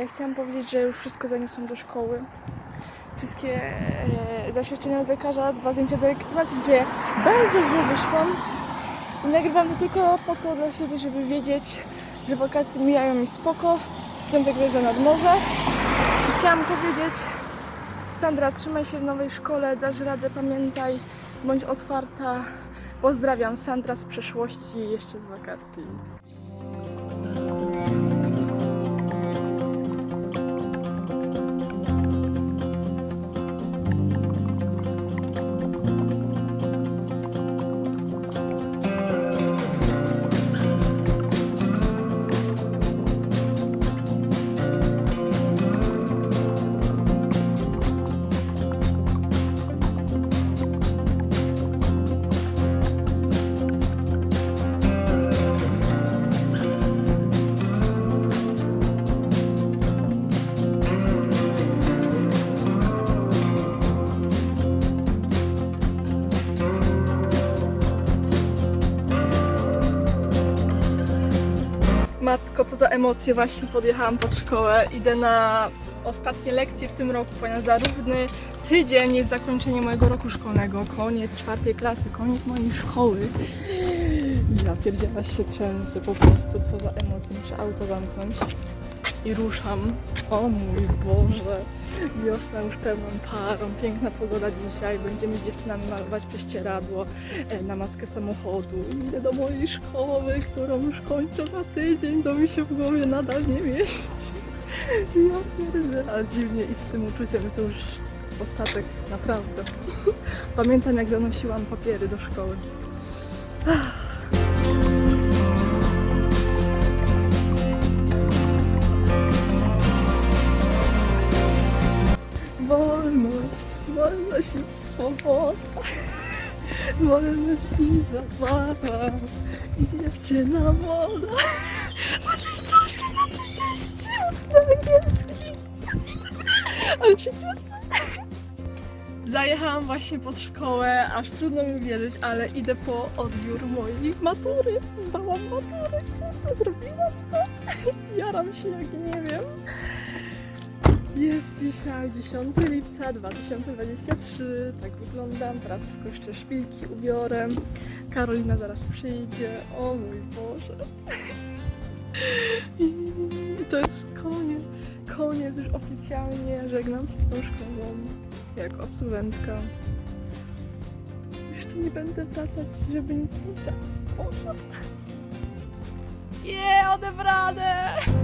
ja chciałam powiedzieć, że już wszystko zaniosłam do szkoły. Wszystkie e, zaświadczenia od lekarza, dwa zdjęcia do legitymacji, gdzie bardzo źle wyszłam. I nagrywam to tylko po to dla siebie, żeby wiedzieć, że wakacje mijają mi spoko. W piątek wjeżdżam nad morze. I chciałam powiedzieć, Sandra, trzymaj się w nowej szkole, dasz radę, pamiętaj, bądź otwarta. Pozdrawiam, Sandra z przeszłości, jeszcze z wakacji. Matko, co za emocje, właśnie podjechałam pod szkołę. Idę na ostatnie lekcje w tym roku, ponieważ za równy tydzień jest zakończenie mojego roku szkolnego. Koniec czwartej klasy, koniec mojej szkoły. Ja pierdziela się trzęsę po prostu, co za emocje. Muszę auto zamknąć i ruszam. O mój Boże, wiosna już pełną parą, piękna pogoda dzisiaj. Będziemy z dziewczynami malować prześcieradło e, na maskę samochodu. Idę do mojej szkoły, którą już kończę za tydzień, to mi się w głowie nadal nie mieści. Ja pierdzielę, ale dziwnie i z tym uczuciem to już ostatek, naprawdę. Pamiętam jak zanosiłam papiery do szkoły. Wolność, i swoboda. Wolność i zabawa. I dziewczyna młoda. Patrzeć coś na 30 ustny angielski. Ale się cieszę. Zajechałam właśnie pod szkołę, aż trudno mi wierzyć, ale idę po odbiór mojej matury. Zdałam maturę, zrobiłam to. Jaram się jak nie wiem. Jest dzisiaj 10 lipca 2023. Tak wyglądam. Teraz tylko jeszcze szpilki ubiorę. Karolina zaraz przyjdzie. O mój Boże. I to jest koniec. Koniec już oficjalnie. Żegnam się z tą szkołą jako absolwentka. Już tu nie będę wracać, żeby nic pisać. Boże. Je, odebrane!